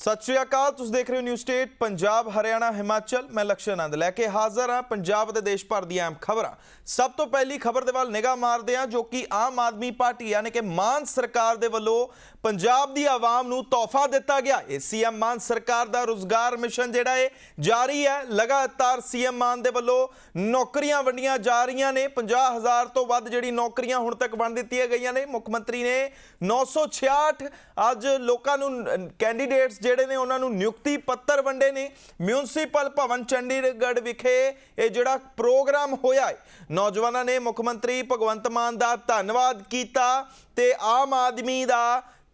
ਸਤਿ ਸ਼੍ਰੀ ਅਕਾਲ, ਤੁਸੀਂ ਦੇਖ ਰਹੇ ਹੋ ਨਿਊ ਸਟੇਟ ਪੰਜਾਬ, ਹਰਿਆਣਾ, ਹਿਮਾਚਲ। ਮੈਂ ਲਕਸ਼ਣ ਆਨੰਦ ਲੈ ਕੇ ਹਾਜ਼ਰ ਹਾਂ ਪੰਜਾਬ ਅਤੇ ਦੇਸ਼ ਭਰ ਦੀਆਂ ਅਹਿਮ ਖਬਰਾਂ। ਸਭ ਤੋਂ ਪਹਿਲੀ ਖਬਰ ਦੇ ਵੱਲ ਨਿਗਾਹ ਮਾਰਦੇ ਹਾਂ, ਜੋ ਕਿ ਆਮ ਆਦਮੀ ਪਾਰਟੀ, ਯਾਨੀ ਕਿ ਮਾਨ ਸਰਕਾਰ ਦੇ ਵੱਲੋਂ ਪੰਜਾਬ ਦੀ ਆਵਾਮ ਨੂੰ ਤੋਹਫਾ ਦਿੱਤਾ ਗਿਆ। ਇਹ ਸੀਐਮ ਮਾਨ ਸਰਕਾਰ ਦਾ ਰੋਜ਼ਗਾਰ ਮਿਸ਼ਨ ਜਿਹੜਾ ਹੈ ਜਾਰੀ ਹੈ। ਲਗਾਤਾਰ ਸੀਐਮ ਮਾਨ ਦੇ ਵੱਲੋਂ ਨੌਕਰੀਆਂ ਵੰਡੀਆਂ ਜਾ ਰਹੀਆਂ ਨੇ। 50000 ਤੋਂ ਵੱਧ ਜਿਹੜੀ ਨੌਕਰੀਆਂ ਹੁਣ ਤੱਕ ਵੰਡ ਦਿੱਤੀਆਂ ਗਈਆਂ ਨੇ। ਮੁੱਖ ਮੰਤਰੀ ਨੇ 966 ਅੱਜ ਲੋਕਾਂ ਨੂੰ ਕੈਂਡੀਡੇਟਸ ਜਿਹੜੇ ਨੇ ਉਹਨਾਂ ਨੂੰ ਨਿਯੁਕਤੀ ਪੱਤਰ ਵੰਡੇ ਨੇ ਮਿਊਨਿਸਪਲ ਭਵਨ ਚੰਡੀਗੜ੍ਹ ਵਿਖੇ ਇਹ ਜਿਹੜਾ ਪ੍ਰੋਗਰਾਮ ਹੋਇਆ ਹੈ, ਨੌਜਵਾਨਾਂ ਨੇ ਮੁੱਖ ਮੰਤਰੀ ਭਗਵੰਤ ਮਾਨ ਦਾ ਧੰਨਵਾਦ ਕੀਤਾ ਤੇ ਆਮ ਆਦਮੀ ਦਾ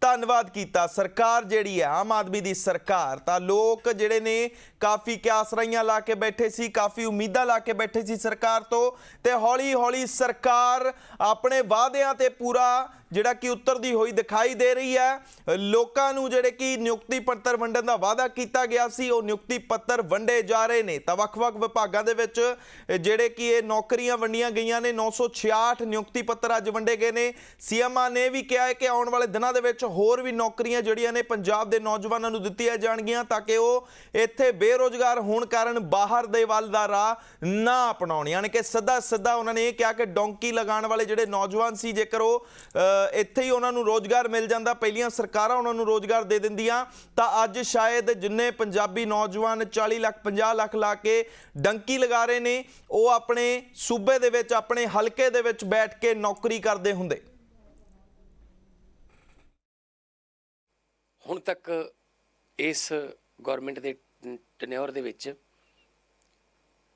ਧੰਨਵਾਦ ਕੀਤਾ। ਸਰਕਾਰ ਜਿਹੜੀ ਹੈ, ਆਮ ਆਦਮੀ ਦੀ ਸਰਕਾਰ, ਤਾਂ ਲੋਕ ਜਿਹੜੇ ਨੇ ਕਾਫੀ ਕਿਆਸਰਾਈਆਂ ਲਾ ਕੇ ਬੈਠੇ ਸੀ, ਕਾਫੀ ਉਮੀਦਾਂ ਲਾ ਕੇ ਬੈਠੇ ਸੀ ਸਰਕਾਰ ਤੋਂ, ਤੇ ਹੌਲੀ ਹੌਲੀ ਸਰਕਾਰ ਆਪਣੇ ਵਾਅਦਿਆਂ ਤੇ ਪੂਰਾ ਜਿਹੜਾ ਕਿ ਉਤਰਦੀ ਹੋਈ ਦਿਖਾਈ ਦੇ ਰਹੀ ਹੈ। ਲੋਕਾਂ ਨੂੰ ਜਿਹੜੇ ਕਿ ਨਿਯੁਕਤੀ ਪੱਤਰ ਵੰਡਣ ਦਾ ਵਾਅਦਾ ਕੀਤਾ ਗਿਆ ਸੀ, ਉਹ ਨਿਯੁਕਤੀ ਪੱਤਰ ਵੰਡੇ ਜਾ ਰਹੇ ਨੇ। ਤਾਂ ਵੱਖ-ਵੱਖ ਵਿਭਾਗਾਂ ਦੇ ਵਿੱਚ ਜਿਹੜੇ ਕਿ ਇਹ ਨੌਕਰੀਆਂ ਵੰਡੀਆਂ ਗਈਆਂ ਨੇ 966 ਨਿਯੁਕਤੀ ਪੱਤਰ ਅੱਜ ਵੰਡੇ ਗਏ ਨੇ। ਸੀਐਮਆ ਨੇ ਵੀ ਕਿਹਾ ਹੈ ਕਿ ਆਉਣ ਵਾਲੇ ਦਿਨਾਂ ਦੇ ਵਿੱਚ ਹੋਰ ਵੀ ਨੌਕਰੀਆਂ ਜਿਹੜੀਆਂ ਨੇ ਪੰਜਾਬ ਦੇ ਨੌਜਵਾਨਾਂ ਨੂੰ ਦਿੱਤੀਆਂ ਜਾਣਗੀਆਂ ਤਾਂ ਕਿ ਉਹ ਇੱਥੇ ਬੇਰੋਜ਼ਗਾਰ ਹੋਣ ਕਾਰਨ ਬਾਹਰ ਦੇ ਵੱਲ ਦਾ ਰਾਹ ਨਾ ਅਪਣਾਉਣ। ਯਾਨੀ ਕਿ ਸਿੱਧਾ ਸਿੱਧਾ ਉਹਨਾਂ ਨੇ ਇਹ ਕਿਹਾ ਕਿ ਡੌਂਕੀ ਲਗਾਉਣ ਵਾਲੇ ਜਿਹੜੇ ਨੌਜਵਾਨ ਸੀ, ਜੇਕਰ ਉਹ ਇੱਥੇ ਹੀ ਉਹਨਾਂ ਨੂੰ ਰੋਜ਼ਗਾਰ ਮਿਲ ਜਾਂਦਾ, ਪਹਿਲੀਆਂ ਸਰਕਾਰਾਂ ਉਹਨਾਂ ਨੂੰ ਰੋਜ਼ਗਾਰ ਦੇ ਦਿੰਦੀਆਂ, ਤਾਂ ਅੱਜ ਸ਼ਾਇਦ ਜਿੰਨੇ ਪੰਜਾਬੀ ਨੌਜਵਾਨ 40 ਲੱਖ 50 ਲੱਖ ਲਾ ਕੇ ਡੰਕੀ ਲਗਾ ਰਹੇ ਨੇ, ਉਹ ਆਪਣੇ ਸੂਬੇ ਦੇ ਵਿੱਚ, ਆਪਣੇ ਹਲਕੇ ਦੇ ਵਿੱਚ ਬੈਠ ਕੇ ਨੌਕਰੀ ਕਰਦੇ ਹੁੰਦੇ। ਹੁਣ ਤੱਕ ਇਸ ਗਵਰਨਮੈਂਟ ਦੇ ਟਨਿਓਰ ਦੇ ਵਿੱਚ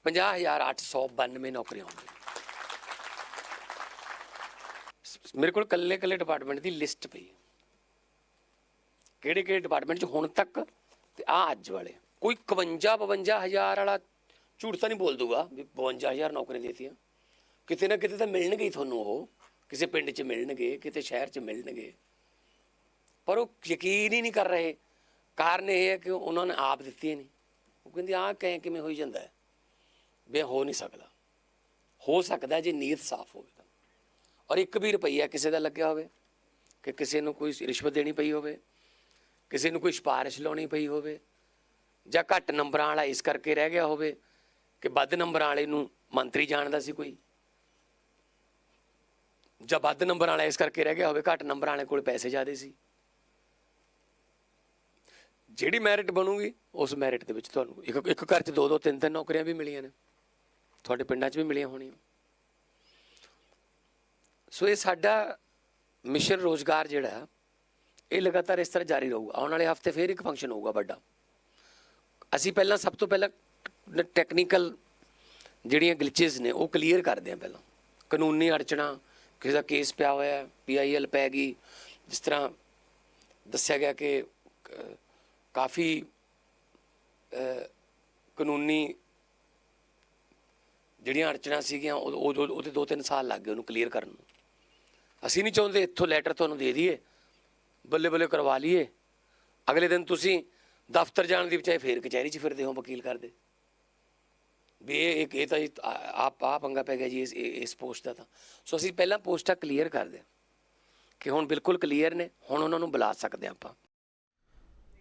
50892 ਨੌਕਰੀਆਂ ਹੋਣਗੀਆਂ। ਮੇਰੇ ਕੋਲ ਕੱਲੇ ਕੱਲੇ ਡਿਪਾਰਟਮੈਂਟ ਦੀ ਲਿਸਟ ਪਈ ਕਿਹੜੇ ਕਿਹੜੇ ਡਿਪਾਰਟਮੈਂਟ 'ਚ ਹੁਣ ਤੱਕ ਤੇ ਆ ਅੱਜ ਵਾਲੇ। ਕੋਈ 51 52 ਹਜ਼ਾਰ ਵਾਲਾ ਝੂਠ ਤਾਂ ਨਹੀਂ ਬੋਲ ਦੂਗਾ ਵੀ 52 ਹਜ਼ਾਰ ਨੌਕਰੀਆਂ ਦੇਤੀਆਂ। ਕਿਤੇ ਨਾ ਕਿਤੇ ਤਾਂ ਮਿਲਣਗੇ ਹੀ ਤੁਹਾਨੂੰ ਉਹ। ਕਿਸੇ ਪਿੰਡ 'ਚ ਮਿਲਣਗੇ, ਕਿਤੇ ਸ਼ਹਿਰ 'ਚ ਮਿਲਣਗੇ। ਪਰ ਉਹ ਯਕੀਨ ਹੀ ਨਹੀਂ ਕਰ ਰਹੇ। ਕਾਰਨ ਇਹ ਹੈ ਕਿ ਉਹਨਾਂ ਨੇ ਆਪ ਦਿੱਤੀ ਹੀ ਨਹੀਂ। ਉਹ ਕਹਿੰਦੇ, ਆਹ ਕਹਿ ਕਿਵੇਂ ਹੋਈ ਜਾਂਦਾ ਹੈ? ਵੀ ਹੋ ਨਹੀਂ ਸਕਦਾ। ਹੋ ਸਕਦਾ ਜੇ ਨੀਅਤ ਸਾਫ਼ ਹੋਵੇ ਤਾਂ। ਔਰ ਇੱਕ ਵੀ ਰੁਪਈਆ ਕਿਸੇ ਦਾ ਲੱਗਿਆ ਹੋਵੇ, ਕਿ ਕਿਸੇ ਨੂੰ ਕੋਈ ਰਿਸ਼ਵਤ ਦੇਣੀ ਪਈ ਹੋਵੇ, ਕਿਸੇ ਨੂੰ ਕੋਈ ਸਿਫਾਰਿਸ਼ ਲਾਉਣੀ ਪਈ ਹੋਵੇ, ਜਾਂ ਘੱਟ ਨੰਬਰਾਂ ਵਾਲਾ ਇਸ ਕਰਕੇ ਰਹਿ ਗਿਆ ਹੋਵੇ ਕਿ ਵੱਧ ਨੰਬਰਾਂ ਵਾਲੇ ਨੂੰ ਮੰਤਰੀ ਜਾਣਦਾ ਸੀ ਕੋਈ, ਜਾਂ ਵੱਧ ਨੰਬਰਾਂ ਵਾਲਾ ਇਸ ਕਰਕੇ ਰਹਿ ਗਿਆ ਹੋਵੇ, ਘੱਟ ਨੰਬਰਾਂ ਵਾਲੇ ਕੋਲ ਪੈਸੇ ਜ਼ਿਆਦੇ ਸੀ। ਜਿਹੜੀ ਮੈਰਿਟ ਬਣੂਗੀ, ਉਸ ਮੈਰਿਟ ਦੇ ਵਿੱਚ ਤੁਹਾਨੂੰ ਇੱਕ ਇੱਕ ਘਰ 'ਚ ਦੋ ਦੋ, ਤਿੰਨ ਤਿੰਨ ਨੌਕਰੀਆਂ ਵੀ ਮਿਲੀਆਂ ਨੇ। ਤੁਹਾਡੇ ਪਿੰਡਾਂ 'ਚ ਵੀ ਮਿਲੀਆਂ ਹੋਣੀਆਂ। ਸੋ ਇਹ ਸਾਡਾ ਮਿਸ਼ਨ ਰੋਜ਼ਗਾਰ ਜਿਹੜਾ, ਇਹ ਲਗਾਤਾਰ ਇਸ ਤਰ੍ਹਾਂ ਜਾਰੀ ਰਹੂਗਾ। ਆਉਣ ਵਾਲੇ ਹਫ਼ਤੇ ਫੇਰ ਇੱਕ ਫੰਕਸ਼ਨ ਹੋਊਗਾ ਵੱਡਾ। ਅਸੀਂ ਪਹਿਲਾਂ ਸਭ ਤੋਂ ਪਹਿਲਾਂ ਟੈਕਨੀਕਲ ਜਿਹੜੀਆਂ ਗਲਿਚਸ ਨੇ, ਉਹ ਕਲੀਅਰ ਕਰਦੇ ਹਾਂ ਪਹਿਲਾਂ। ਕਾਨੂੰਨੀ ਅੜਚਣਾ, ਕਿਸੇ ਦਾ ਕੇਸ ਪਿਆ ਹੋਇਆ ਹੈ ਪੀਆਈਐਲ ਪੈ ਗਈ, ਜਿਸ ਤਰ੍ਹਾਂ ਦੱਸਿਆ ਗਿਆ ਕਿ ਕਾਫੀ ਕਾਨੂੰਨੀ ਜਿਹੜੀਆਂ ਅੜਚਣਾ ਸੀਗੀਆਂ, ਉਹ ਉਹਦੇ 2-3 ਸਾਲ ਲੱਗ ਗਏ ਉਹਨੂੰ ਕਲੀਅਰ ਕਰਨ ਨੂੰ। ਅਸੀਂ ਨਹੀਂ ਚਾਹੁੰਦੇ ਇੱਥੋਂ ਲੈਟਰ ਤੁਹਾਨੂੰ ਦੇ ਦਈਏ, ਬੱਲੇ ਬੱਲੇ ਕਰਵਾ ਲਈਏ। ਅਗਲੇ ਦਿਨ ਤੁਸੀਂ ਦਫ਼ਤਰ ਜਾਣ ਦੀ ਬਚਾਏ ਫੇਰ ਕਚਹਿਰੀ 'ਚ ਫਿਰਦੇ ਹੋ ਵਕੀਲ ਕਰਦੇ। ਵੀ ਇਹ ਇਹ ਤਾਂ ਜੀ ਆਪ ਆ ਪੰਗਾ ਪੈ ਗਿਆ ਜੀ ਇਸ ਇਸ ਪੋਸਟ ਦਾ ਤਾਂ। ਸੋ ਅਸੀਂ ਪਹਿਲਾਂ ਪੋਸਟਾਂ ਕਲੀਅਰ ਕਰਦੇ ਹਾਂ ਕਿ ਹੁਣ ਬਿਲਕੁਲ ਕਲੀਅਰ ਨੇ, ਹੁਣ ਉਹਨਾਂ ਨੂੰ ਬੁਲਾ ਸਕਦੇ ਹਾਂ ਆਪਾਂ।